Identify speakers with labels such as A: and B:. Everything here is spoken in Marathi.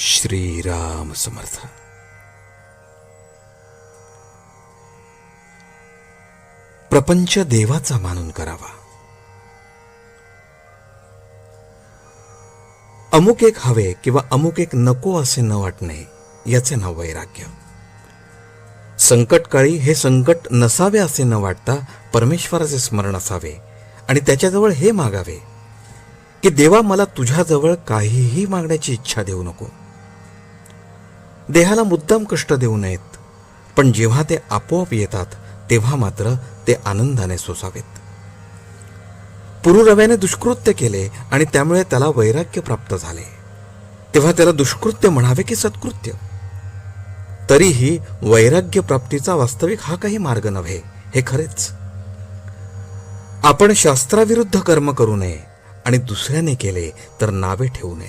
A: श्रीराम समर्थ। प्रपंच देवाचा मानून करावा। अमुक एक हवे किंवा अमुक एक नको असे न वाटणे याचे नाव वैराग्य। संकटकाळी हे संकट नसावे असे न वाटता परमेश्वराचे स्मरण असावे आणि त्याच्याजवळ हे मागावे की देवा मला तुझ्याजवळ काहीही मागण्याची इच्छा देऊ नको। देहाला मुद्दाम कष्ट देऊ नयेत. पण जेव्हा ते आपोआप येतात तेव्हा मात्र ते आनंदाने सोसावेत. पुरुरव्याने दुष्कृत्य केले आणि त्यामुळे त्याला वैराग्य प्राप्त झाले. तेव्हा त्याला दुष्कृत्य म्हणावे की सत्कृत्य? तरीही वैराग्य प्राप्तीचा वास्तविक हा काही मार्ग नव्हे हे खरेच. आपण शास्त्राविरुद्ध कर्म करू नये आणि दुसऱ्याने केले तर नावे ठेवू नयेत.